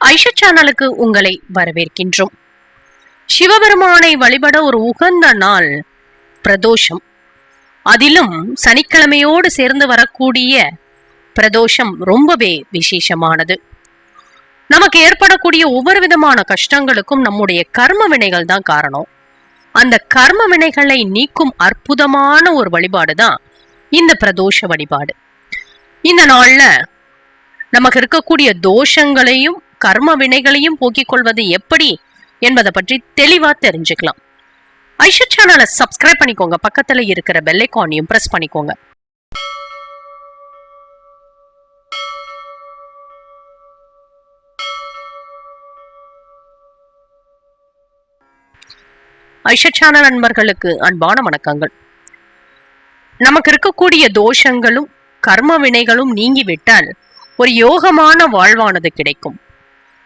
ஐஷா சேனலுக்கு உங்களை வரவேற்கின்றோம். சிவபெருமானை வழிபட ஒரு உகந்த நாள் பிரதோஷம். அதிலும் சனிக்கிழமையோடு சேர்ந்து வரக்கூடிய பிரதோஷம் ரொம்பவே விசேஷமானது. நமக்கு ஏற்படக்கூடிய ஒவ்வொரு விதமான கஷ்டங்களுக்கும் நம்முடைய கர்ம வினைகள் தான் காரணம். அந்த கர்ம வினைகளை நீக்கும் அற்புதமான ஒரு வழிபாடு தான் இந்த பிரதோஷ வழிபாடு. இந்த நாள்ல நமக்கு இருக்கக்கூடிய தோஷங்களையும் கர்ம வினைகளையும் போக்கிக் கொள்வது எப்படி என்பதை பற்றி தெளிவா தெரிஞ்சுக்கலாம். ஐஷா சேனலை சப்ஸ்கிரைப் பண்ணிக்கோங்க. பக்கத்துல இருக்கிற பெல் பிரஸ் பண்ணிக்கோங்க. ஐஷா சேனல் நண்பர்களுக்கு அன்பான வணக்கங்கள். நமக்கு இருக்கக்கூடிய தோஷங்களும் கர்ம வினைகளும் நீங்கிவிட்டால் ஒரு யோகமான வாழ்வானது கிடைக்கும்.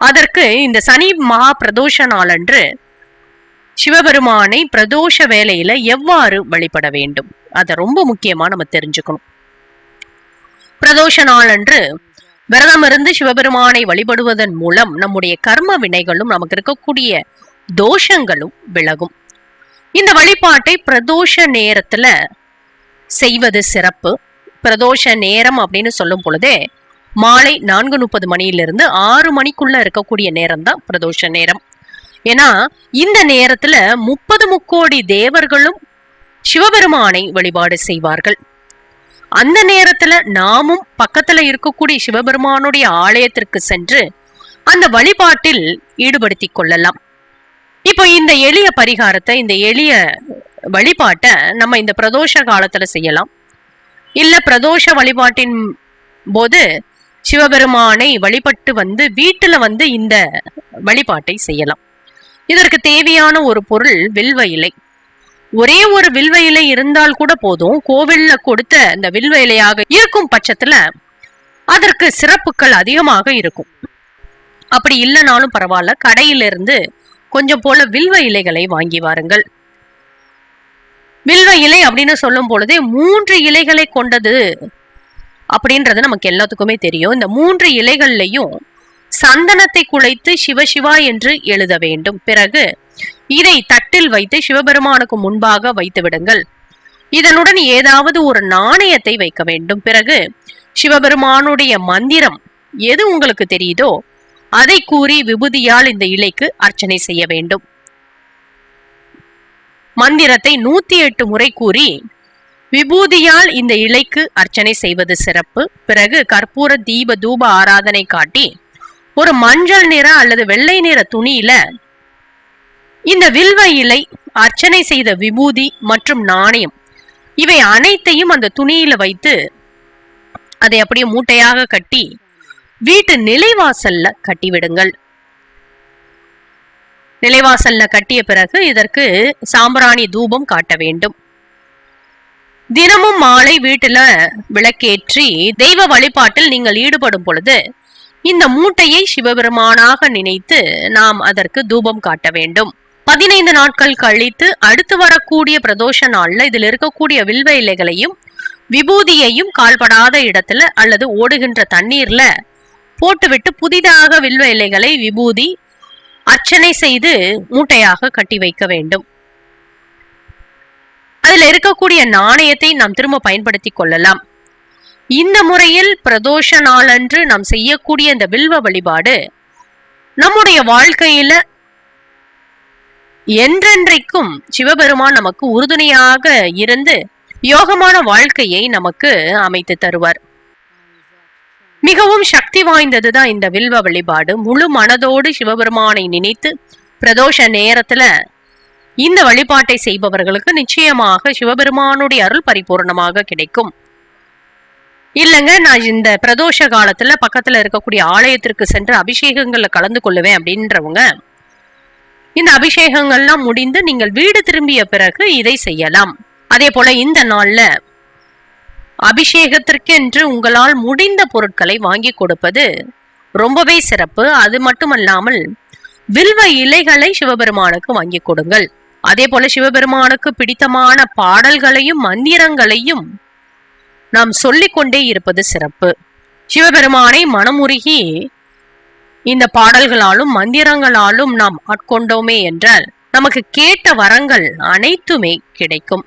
அதற்கு இந்த சனி மகா பிரதோஷ நாளன்று சிவபெருமானை பிரதோஷ வேலையில எவ்வாறு வழிபட வேண்டும்? அதை ரொம்ப முக்கியமா நம்ம தெரிஞ்சுக்கணும். பிரதோஷ நாளன்று விரதம் இருந்து சிவபெருமானை வழிபடுவதன் மூலம் நம்முடைய கர்ம வினைகளும் நமக்கு இருக்கக்கூடிய தோஷங்களும் விலகும். இந்த வழிபாட்டை பிரதோஷ நேரத்துல செய்வது சிறப்பு. பிரதோஷ நேரம் அப்படின்னு சொல்லும் பொழுதே மாலை நான்கு முப்பது மணியிலிருந்து ஆறு மணிக்குள்ள இருக்கக்கூடிய நேரம் தான் பிரதோஷ நேரம். ஏன்னா இந்த நேரத்துல முப்பது முக்கோடி தேவர்களும் சிவபெருமானை வழிபாடு செய்வார்கள். அந்த நேரத்துல நாமும் பக்கத்துல இருக்கக்கூடிய சிவபெருமானுடைய ஆலயத்திற்கு சென்று அந்த வழிபாட்டில் ஈடுபடுத்தி கொள்ளலாம். இப்போ இந்த எளிய பரிகாரத்தை இந்த எளிய வழிபாட்டை நம்ம இந்த பிரதோஷ காலத்துல செய்யலாம். இல்ல பிரதோஷ வழிபாட்டின் போது சிவபெருமானை வழிபட்டு வந்து வீட்டுல வந்து இந்த வழிபாட்டை செய்யலாம். இதற்கு தேவையான ஒரு பொருள் வில்வ இலை. ஒரே ஒரு வில்வ இலை இருந்தால் கூட போதும். கோவில்ல கொடுத்த இந்த வில்வ இலையாக இருக்கும் பட்சத்துல அதற்கு சிறப்புகள் அதிகமாக இருக்கும். அப்படி இல்லைனாலும் பரவாயில்ல. கடையிலிருந்து கொஞ்சம் போல வில்வ இலைகளை வாங்கி வாருங்கள். வில்வ இலை அப்படின்னு சொல்லும் பொழுதே மூன்று இலைகளை கொண்டது அப்படின்றது நமக்கு எல்லாத்துக்குமே தெரியும். இந்த மூன்று இலைகள்லையும் சந்தனத்தை குழைத்து சிவசிவா என்று எழுத வேண்டும். பிறகு இதை தட்டில் வைத்து சிவபெருமானுக்கு முன்பாக வைத்து விடுங்கள். இதனுடன் ஏதாவது ஒரு நாணயத்தை வைக்க வேண்டும். பிறகு சிவபெருமானுடைய மந்திரம் எது உங்களுக்கு தெரியுதோ அதை கூறி விபூதியால் இந்த இலைக்கு அர்ச்சனை செய்ய வேண்டும். மந்திரத்தை நூத்தி எட்டு முறை கூறி விபூதியால் இந்த இலைக்கு அர்ச்சனை செய்வது சிறப்பு. பிறகு கற்பூர தீப தூப ஆராதனை காட்டி ஒரு மஞ்சள் நிற அல்லது வெள்ளை நிற துணியில இந்த வில்வ இலை அர்ச்சனை செய்த விபூதி மற்றும் நாணயம் இவை அனைத்தையும் அந்த துணியில வைத்து அதை அப்படியே மூட்டையாக கட்டி வீட்டு நிலைவாசல்ல கட்டிவிடுங்கள். நிலைவாசல்ல கட்டிய பிறகு இதற்கு சாம்பிராணி தூபம் காட்ட வேண்டும். தினமும் மாலை வீட்டுல விளக்கேற்றி தெய்வ வழிபாட்டில் நீங்கள் ஈடுபடும் பொழுது இந்த மூட்டையை சிவபெருமானாக நினைத்து நாம் அதற்கு தூபம் காட்ட வேண்டும். பதினைந்து நாட்கள் கழித்து அடுத்து வரக்கூடிய பிரதோஷ நாள்ல இதில் இருக்கக்கூடிய வில்வ இலைகளையும் விபூதியையும் கால்படாத இடத்துல அல்லது ஓடுகின்ற தண்ணீர்ல போட்டுவிட்டு புதிதாக வில்வ இலைகளை விபூதி அர்ச்சனை செய்து மூட்டையாக கட்டி வைக்க வேண்டும். அதில் இருக்கக்கூடிய நாணயத்தை நாம் திரும்ப பயன்படுத்தி கொள்ளலாம். இந்த முறையில் பிரதோஷ நாளன்று நாம் செய்யக்கூடிய இந்த வில்வ வழிபாடு நம்முடைய வாழ்க்கையில என்றென்றைக்கும் சிவபெருமான் நமக்கு உறுதுணையாக இருந்து யோகமான வாழ்க்கையை நமக்கு அமைத்து தருவார். மிகவும் சக்தி வாய்ந்ததுதான் இந்த வில்வ வழிபாடு. முழு மனதோடு சிவபெருமானை நினைத்து பிரதோஷ நேரத்துல இந்த வழிபாட்டை செய்பவர்களுக்கு நிச்சயமாக சிவபெருமானுடைய அருள் பரிபூர்ணமாக கிடைக்கும். இல்லைங்க நான் இந்த பிரதோஷ காலத்துல பக்கத்துல இருக்கக்கூடிய ஆலயத்திற்கு சென்று அபிஷேகங்கள்ல கலந்து கொள்ளுவேன் அப்படின்றவங்க இந்த அபிஷேகங்கள்லாம் முடிந்து நீங்கள் வீடு திரும்பிய பிறகு இதை செய்யலாம். அதே போல இந்த நாள்ல அபிஷேகத்திற்கென்று உங்களால் முடிந்த பொருட்களை வாங்கி கொடுப்பது ரொம்பவே சிறப்பு. அது மட்டுமல்லாமல் வில்வ இலைகளை சிவபெருமானுக்கு வாங்கி கொடுங்கள். அதே போல சிவபெருமானுக்கு பிடித்தமான பாடல்களையும் மந்திரங்களையும் நாம் சொல்லிக்கொண்டே இருப்பது சிறப்பு. சிவபெருமானை மனமுருகி இந்த பாடல்களாலும் மந்திரங்களாலும் நாம் ஆட்கொண்டோமே என்றால் நமக்கு கேட்ட வரங்கள் அனைத்துமே கிடைக்கும்.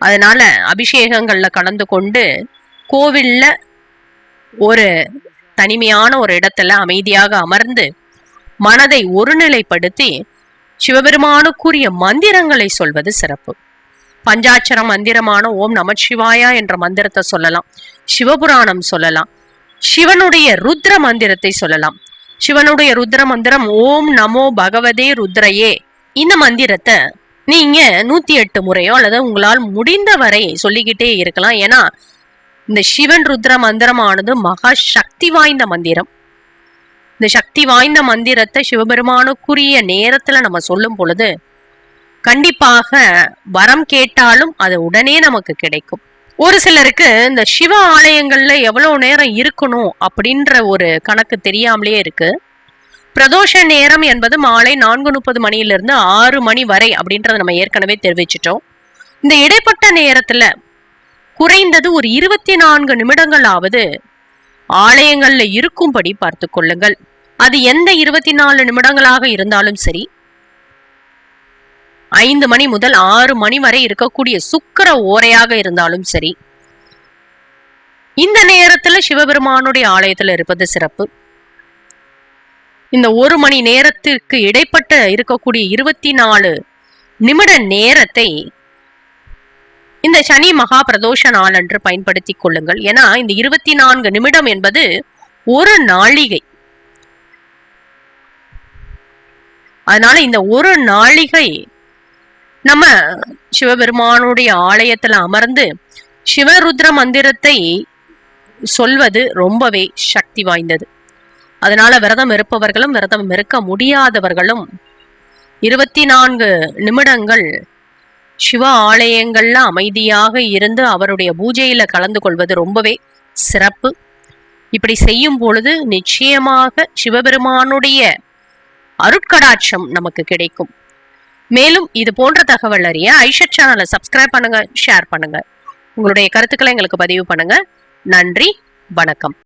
அதனால அபிஷேகங்கள்ல கலந்து கொண்டு கோவில்ல ஒரு தனிமையான ஒரு இடத்துல அமைதியாக அமர்ந்து மனதை ஒருநிலைப்படுத்தி சிவபெருமானுக்குரிய மந்திரங்களை சொல்வது சிறப்பு. பஞ்சாட்சர மந்திரமான ஓம் நமச்சிவாயா என்ற மந்திரத்தை சொல்லலாம். சிவபுராணம் சொல்லலாம். சிவனுடைய ருத்ர மந்திரத்தை சொல்லலாம். சிவனுடைய ருத்ர மந்திரம் ஓம் நமோ பகவதே ருத்ரையே. இந்த மந்திரத்தை நீங்க நூத்தி எட்டு முறையோ அல்லது உங்களால் முடிந்த வரை சொல்லிக்கிட்டே இருக்கலாம். ஏன்னா இந்த சிவன் ருத்ர மந்திரமானது மகா சக்தி வாய்ந்த மந்திரம். இந்த சக்தி வாய்ந்த மந்திரத்தை சிவபெருமானுக்குரிய நேரத்துல நம்ம சொல்லும் பொழுது கண்டிப்பாக வரம் கேட்டாலும் அது உடனே நமக்கு கிடைக்கும். ஒரு சிலருக்கு இந்த சிவ ஆலயங்கள்ல எவ்வளவு நேரம் இருக்கணும் அப்படின்ற ஒரு கணக்கு தெரியாமலே இருக்கு. பிரதோஷ நேரம் என்பது மாலை நான்கு முப்பது மணியிலிருந்து ஆறு மணி வரை அப்படின்றத நம்ம ஏற்கனவே தெரிவிச்சிட்டோம். இந்த இடைப்பட்ட நேரத்துல குறைந்தது ஒரு இருபத்தி நான்கு நிமிடங்களாவது ஆலயங்கள்ல இருக்கும்படி பார்த்து கொள்ளுங்கள். அது எந்த இருபத்தி நாலு நிமிடங்களாக இருந்தாலும் சரி ஐந்து மணி முதல் ஆறு மணி வரை இருக்கக்கூடிய சுக்கர ஓரையாக இருந்தாலும் சரி இந்த நேரத்துல சிவபெருமானுடைய ஆலயத்துல இருப்பது சிறப்பு. இந்த ஒரு மணி நேரத்திற்கு இடைப்பட்ட இருக்கக்கூடிய இருபத்தி நாலு நிமிட நேரத்தை இந்த சனி மகா பிரதோஷ நாள் அன்று பயன்படுத்தி கொள்ளுங்கள். ஏன்னா இந்த இருபத்தி நான்கு நிமிடம் என்பது ஒரு நாளிகை. அதனால இந்த ஒரு நாளிகை நம்ம சிவபெருமானுடைய ஆலயத்துல அமர்ந்து சிவருத்ர மந்திரத்தை சொல்வது ரொம்பவே சக்தி வாய்ந்தது. அதனால விரதம் இருப்பவர்களும் விரதம் இருக்க முடியாதவர்களும் இருபத்தி நான்கு நிமிடங்கள் சிவ ஆலயங்கள்ல அமைதியாக இருந்து அவருடைய பூஜையில கலந்து கொள்வது ரொம்பவே சிறப்பு. இப்படி செய்யும் பொழுது நிச்சயமாக சிவபெருமானுடைய அருட்கடாட்சம் நமக்கு கிடைக்கும். மேலும் இது போன்ற தகவல் அறிய ஐஷர் சேனலை சப்ஸ்கிரைப் பண்ணுங்க ஷேர் பண்ணுங்க. உங்களுடைய கருத்துக்களை எங்களுக்கு பதிவு பண்ணுங்க. நன்றி வணக்கம்.